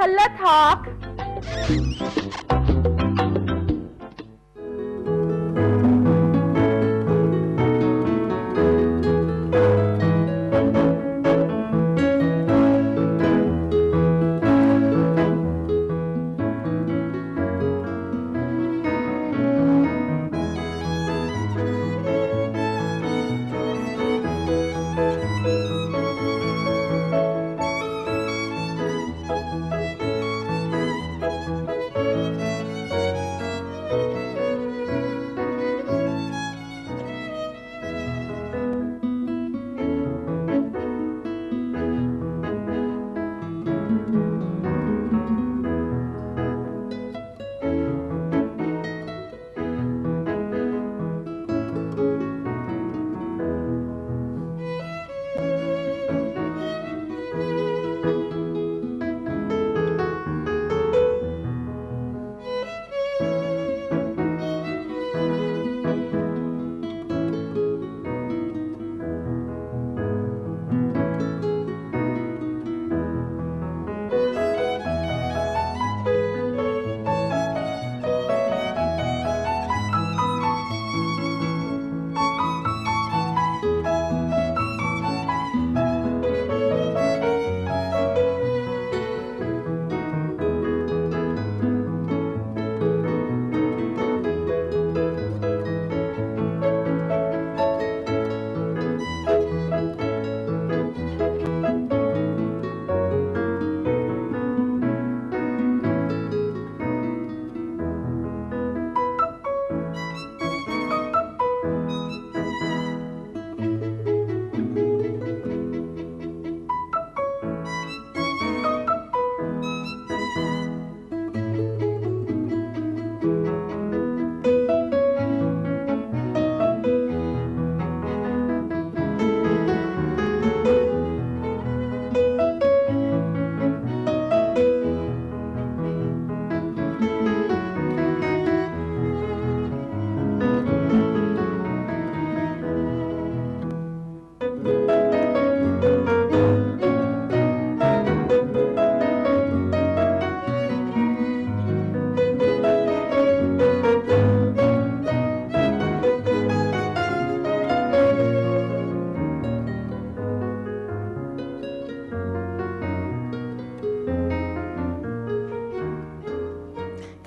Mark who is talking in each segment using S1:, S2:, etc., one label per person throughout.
S1: Color Talk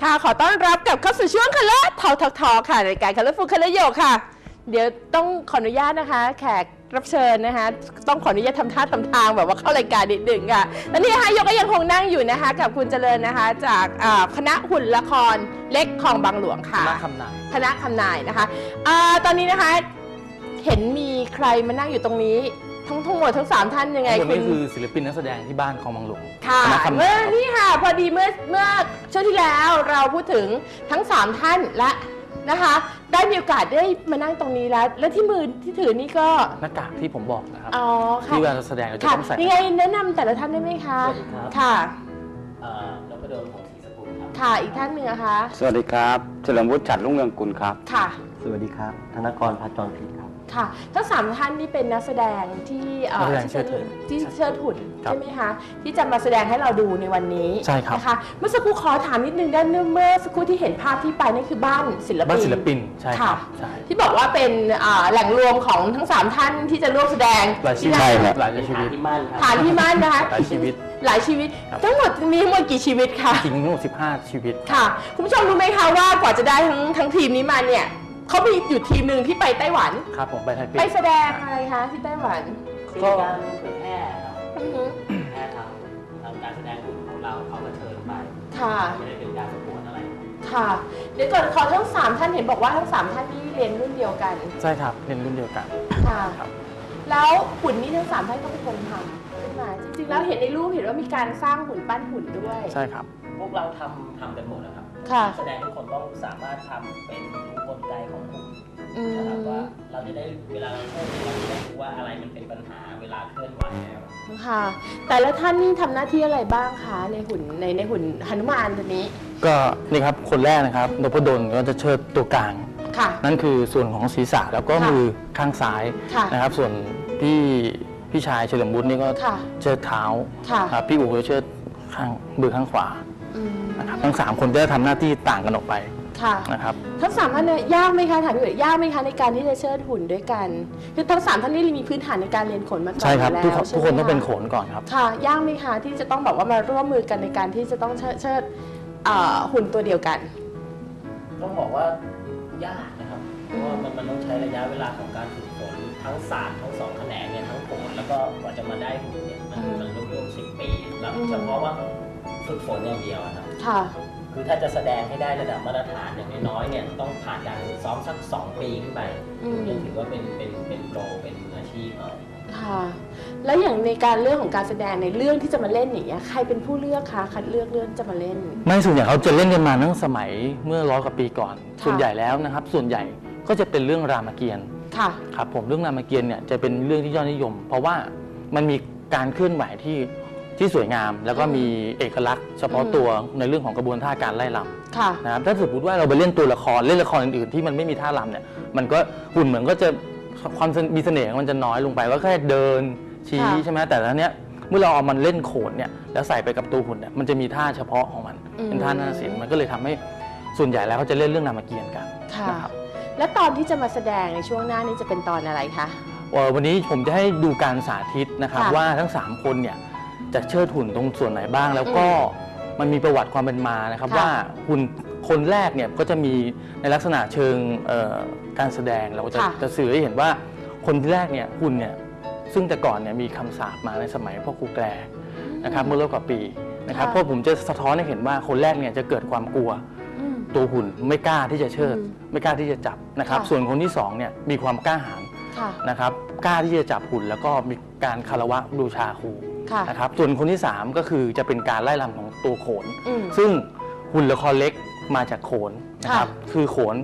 S1: ค่ะขอต้อนรับกลับเข้าสู่ช่วงคัลเลอร์ทอทอทอค่ะรายการคัลเลอร์ฟูคัลเลอร์โยค่ะ เดี๋ยวต้องขออนุญาตนะคะ แขกรับเชิญนะคะ ต้องขออนุญาตทำท่าทำทางแบบว่าเข้ารายการนิดหนึ่งค่ะและนี่นะคะโยก็ยังคงนั่งอยู่นะคะ กับคุณเจริญนะคะ จากอ่าคณะหุ่นละครเล็กคลองบางหลวงค่ะ
S2: คณะคำนาย
S1: คณะคำนายนะคะอาตอนนี้นะคะ เห็นมีใครมานั่งอยู่ตรงนี้ ทั้งทั้งหมดทั้งสามท่านยังไง
S2: คน
S1: คุ
S2: นี้
S1: ณ
S2: คือศิลปินนักแสดงที่บ้านของบางหลวง
S1: ค่ะ
S2: คณะคำ
S1: เมื่
S2: นา
S1: อยนี่ค่ะ พอดีเมื่อเมื่อช่วงที่แล้วเราพูดถึงทั้ง3ท่านและนะคะ ได้มีโอกาสได้มานั่งตรงนี้แล้ว และที่มือที่ถือนี่ก็
S2: หน้ากากที่ผมบอกนะครับ
S1: อ๋อค่ะ
S2: ที่เวลาแสดงเราจะ
S1: ค่ะ
S2: ต้องใส่
S1: ยังไงแนะนำแต่ละท่านได้ไหมคะ
S3: สวัสดีครับ
S1: ค่ะ
S3: เอ่อนพดลของศรีสกุลครับ
S1: ค่ะอีกท่านหนึ่งนะคะ
S4: สวัสดีครับเฉลิมวุฒิฉัดรุ่งเรืองกุลครับ
S1: ค่ะ
S3: สวัสดีครับ ธนกรพัฒจรผิดครับ
S1: ค่ะ ทั้งสามท่านนี่เป็นนักแสดงที่เอ่อ
S2: นักแสดงเชิด
S1: ที่เชิดหุ่น
S2: ครับ
S1: ใช่ไหมคะ ที่จะมาแสดงให้เราดูในวันนี้
S2: ใช่ครับ
S1: นะคะ เมื่อสักครู่ขอถามนิดนึงด้านเมื่อสักครู่ที่เห็นภาพที่ไปนั่นคือบ้านศิลปิน
S2: บ้านศิลปินใช่ค
S1: ค่ะ
S2: รับใช่
S1: ที่บอกว่าเป็นอ่าแหล่งรวมของทั้งสามท่านที่จะร่วมแสดง
S2: หลายชีวิต
S4: ใช่ครับ
S2: หลายชีวิต
S3: ที่มั่นครับ
S1: ฐานที่มั่นนะคะ
S2: หลายชีวิต
S1: หลายชีวิต
S2: ครับ
S1: ทั้งหมดมีทั้งหมดกี่ชีวิตคะ
S2: จริงทั้งหมด15 ชีวิต
S1: ค่ะ คุณผู้ชมรู้ไหมคะว่ากว่าจะได้ทั้งทั้งทีมนี้มาเนี่ย เขามีอยู่ทีมหนึ่งที่ไปไต้หวัน
S2: ครับผมไปไทเป
S1: ไปแสดงอะไรคะที่ไต้หวัน
S3: เป็นการเผยแพร่ครับ
S1: อือฮึ
S3: แพร่ทางทางการแสดงของเราเขาก็เชิญไป
S1: ค่ะ
S3: ไม่ได้เป็นการประกวดอะไร
S1: ค่ะ เดี๋ยวก่อนขอทั้งสามท่านเห็นบอกว่าทั้งสามท่านนี่เรียนรุ่นเดียวกัน
S2: ใช่ครับเรียนรุ่นเดียวกัน
S1: ค่ะ
S2: ครับ
S1: แล้วหุ่นนี่ทั้งสามท่านก็เป็นคนทำขึ้นมา จริงๆ แล้วเห็นในรูปเห็นว่ามีการสร้างหุ่นปั้นหุ่นด้วย
S2: ใช่ครับ
S3: พ วกเราทำทำกันหมดนะครับ
S1: ค่ะ
S3: แสดงทุกคนต้องสามารถทำเป็นรู้กลไกของหุ่น
S1: อืม
S3: นะครับว่าเราจะได้เวลาเราเล่นเราจะได้รู้ว่าอะไรมันเป็นปัญหาเวลาเคลื่อนไหวแล้ว
S1: ค่ะ แต่ละท่านนี่ทำหน้าที่อะไรบ้างคะในหุ่นในในหุ่นหนุมานตัวนี้
S2: ก็นี่ครับคนแรกนะครับนพดลก็จะเชิดตัวกลาง
S1: ค่ะ
S2: นั่นคือส่วนของศีรษะแล้วก็
S1: ค่ะ
S2: มือข้างซ้าย
S1: ค่ะ
S2: นะครับ ส่วนพี่พี่ชายเฉลิมบุญนี่ก็
S1: ค่ะ
S2: เชิดเท้า
S1: ค่ะ
S2: ครับพี่อู๋ก็เชิดข้างมือข้างขวา
S1: อืม
S2: นะครับทั้งสามคนจะทำหน้าที่ต่างกันออกไป
S1: ค่ะ
S2: นะครับ
S1: ทั้งสามท่านเนี่ยยากไหมคะถามพี่เอ๋ยากไหมคะในการที่จะเชิดหุ่นด้วยกัน คือทั้งสามท่านนี่มีพื้นฐานในการเรียนโขนมาก่อน
S2: ใช่ครับ
S1: อยู่
S2: ทุก
S1: แล้ว
S2: คน
S1: ใช่
S2: ทุก
S1: ไหม
S2: คนต้องเป็นะโขนก่อนครับ
S1: ค่ะยากไหมคะที่จะต้องแบบว่ามาร่วมมือกันในการที่จะต้องเชิดเชิดเอ่อหุ่นตัวเดียวกัน
S3: ต้องบอกว่ายากนะครับเพราะว่ามันมันต้องใช้ระยะเวลาของการฝึกฝนทั้งศาสตร์ทั้งสองแขนงเนี่ยทั้งโขนแล้วก็กว่าจะมาได้หุ่นเนี่ยมัน
S1: อืม
S3: มันร่วมๆสิบปีแล้ว
S1: อืม
S3: เฉพาะว่า ฝึกฝนอย่างเดียวอะครับ
S1: ค่ะ
S3: คือถ้าจะแสดงให้ได้ระดับมาตรฐานอย่างน้อยๆเนี่ยต้องผ่านการฝึกซ้อมสักสองปีขึ้นไป
S1: อืม
S3: ถึงจะถือว่าเป็นเป็นเป็นโปรเป็นมืออาชีพหน่อย
S1: ค่ะ แล้วอย่างในการเรื่องของการแสดงในเรื่องที่จะมาเล่นอย่างเงี้ยใครเป็นผู้เลือกคะคัดเลือกเรื่องจะมาเล่น
S2: ไม่ส่วนใหญ่เขาจะเล่นกันมาตั้งสมัยเมื่อร้อยกว่าปีก่อน
S1: ค่ะ
S2: ส่วนใหญ่แล้วนะครับ ส่วนใหญ่ก็จะเป็นเรื่องรามเกียรติ์
S1: ค่ะ
S2: ครับผมเรื่องรามเกียรติ์เนี่ยจะเป็นเรื่องที่ยอดนิยม เพราะว่ามันมีการเคลื่อนไหวที่ ที่สวยงามแล้วก็
S1: อืม
S2: มีเอกลักษณ์เฉพาะ
S1: อืม
S2: ตัวในเรื่องของกระบวนท่าการไล่ลำ
S1: ค่ะ
S2: นะครับถ้าสมมติว่าเราไปเล่นตัวละครเล่นละครอื่นๆที่มันไม่มีท่ารำเนี่ยมันก็หุ่นเหมือนก็จะความมีเสน่ห์ของมันจะน้อยลงไปก็แค่เดินชี้
S1: ค่ะ
S2: ใช่ไหมแต่แล้วเนี้ยเมื่อเราเอามันเล่นโขนเนี่ยแล้วใส่ไปกับตัวหุ่นเนี่ยมันจะมีท่าเฉพาะของมัน
S1: อืม
S2: เป็นท่านาฏศิลป์มันก็เลยทำให้ส่วนใหญ่แล้วเขาจะเล่นเรื่องรามเกียรติ์กัน
S1: ค่ะ
S2: นะครับ
S1: แล้วตอนที่จะมาแสดงในช่วงหน้านี้จะเป็นตอนอะไรคะ
S2: เอ่อวันนี้ผมจะให้ดูการสาธิตนะครับ
S1: ค่ะ
S2: ว่าทั้ง 3 คนเนี่ย จะเชิดหุ่นตรงส่วนไหนบ้าง แล้วก็มันมีประวัติความเป็นมานะครับ
S1: ค่ะ
S2: ว่าหุ่นคนแรกเนี่ยก็จะมีในลักษณะเชิงเอ่อการแสดงเราจะ
S1: ค่ะ
S2: จะสื่อให้เห็นว่าคนแรกเนี่ยหุ่นเนี่ยซึ่งแต่ก่อนเนี่ยมีคำสาปมาในสมัยพ่อครูแกร นะครับเมื่อร้อยกว่าปีนะครับ
S1: ค่ะ
S2: เพราะผมจะสะท้อนให้เห็นว่าคนแรกเนี่ยจะเกิดความกลัว
S1: อืม
S2: ตัวหุ่นไม่กล้าที่จะเชิด
S1: อืม
S2: ไม่กล้าที่จะจับนะครับ
S1: ค่ะ
S2: ส่วนคนที่สองเนี่ยมีความกล้าหาญ
S1: ค่ะ
S2: นะครับกล้าที่จะจับหุ่นแล้วก็มีการคารวะบูชาครู
S1: ค่ะ
S2: นะครับส่วนคนที่ 3 ก็คือจะเป็นการไล่ลำของตัวโขน
S1: อืม
S2: ซึ่งหุ่นละครเล็กมาจากโขนนะครับ
S1: ค่ะ
S2: คือโขน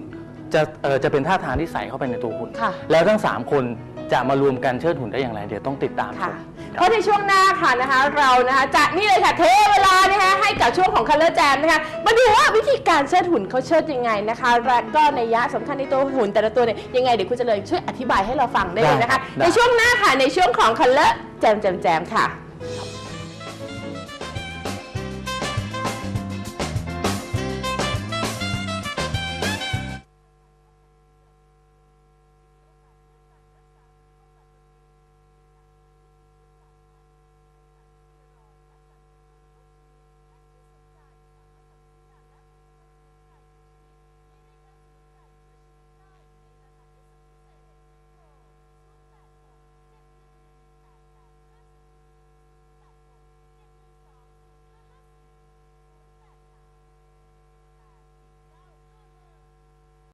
S2: จะเอ่อจะเป็นท่าทางที่ใส่เข้าไปในตัวหุ่น
S1: ค่ะ
S2: แล้วทั้ง 3 คนจะมารวมกันเชิดหุ่นได้อย่างไร เดี๋ยวต้องติดตามช
S1: ค่ะ
S2: ม
S1: เพราะในช่วงหน้าค่ะนะคะ เรานะคะจะนี่เลยค่ะเทเวลานะคะให้กับช่วงของ Color Jam นะคะมาดูว่าวิธีการเชิดหุ่นเขาเชิดยังไงนะคะและก็ในยะสำคัญในตัวหุ่นแต่ละตัวเนี่ยยังไงเดี๋ยวคุณเจริญช่วยอธิบายให้เราฟังได้เลยนะคะ
S2: ได้ครับได้
S1: ในช่วงหน้าค่ะในช่วงของ Color Jam Jam Jam ค่ะ
S2: ครับ Ciao.